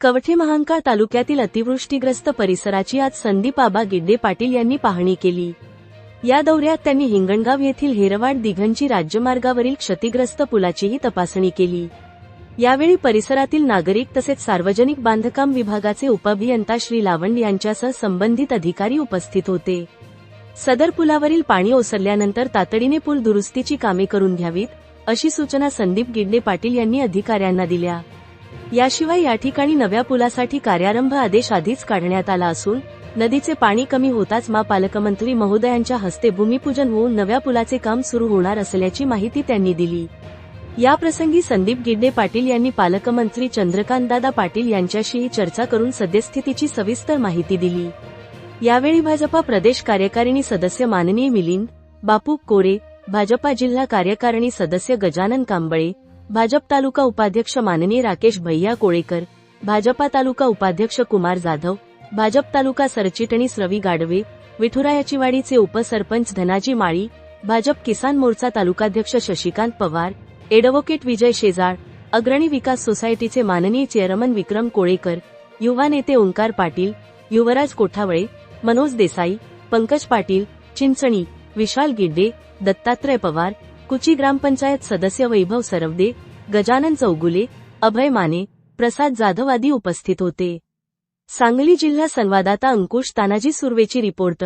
कवठे महांकाळ तालुक्यातील अतिवृष्टीग्रस्त परिसराची आज संदीप आबा गिड्डे पाटील यांनी पाहणी केली. या दौऱ्यात त्यांनी हिंगणगाव येथील हेरवाड दिघंची राज्यमार्गावरील क्षतिग्रस्त पुलाचीही तपासणी केली. यावेळी परिसरातील नागरिक तसेच सार्वजनिक बांधकाम विभागाचे उपअभियंता श्री लावंड यांच्यासह संबंधित अधिकारी उपस्थित होते. सदर पुलावरील पाणी ओसरल्यानंतर तातडीने पूल दुरुस्तीची कामे करून घ्यावीत अशी सूचना संदीप गिड्डे पाटील यांनी अधिकाऱ्यांना दिल्या. याशिवाय या ठिकाणी नव्या पुलासाठी कार्यारंभ आदेश आधीच काढण्यात आला असून नदीचे पाणी कमी होताच मा पालकमंत्री महोदयांच्या हस्ते भूमिपूजन होऊन नव्या पुलाचे काम सुरू होणार असल्याची माहिती त्यांनी दिली. याप्रसंगी संदीप गिड्डे पाटील यांनी पालकमंत्री चंद्रकांतदादा पाटील यांच्याशीही चर्चा करून सद्यस्थितीची सविस्तर माहिती दिली. यावेळी भाजपा प्रदेश कार्यकारिणी सदस्य माननीय मिलिंद बापू कोरे भाजपा जिल्हा कार्यकारिणी सदस्य गजानन कांबळे भाजप तालुका उपाध्यक्ष माननीय राकेश भैया कोळेकर भाजपा तालुका उपाध्यक्ष कुमार जाधव भाजप तालुका सरचिटणीस रवी गाडवे विठुरायाचीवाडीचे उपसरपंच धनाजी माळी भाजप किसान मोर्चा तालुकाध्यक्ष शशिकांत पवार एडव्होकेट विजय शेजाळ अग्रणी विकास सोसायटीचे माननीय चेअरमन विक्रम कोळेकर युवा नेते ओंकार पाटील युवराज कोठावळे मनोज देसाई पंकज पाटील चिंचणी विशाल गिड्डे दत्तात्रय पवार कुची ग्रामपंचायत सदस्य वैभव सरवदे गजानन चौगुले अभय माने प्रसाद जाधव आदी उपस्थित होते. सांगली जिल्हा संवाददाता अंकुश तानाजी सुर्वेची रिपोर्ट.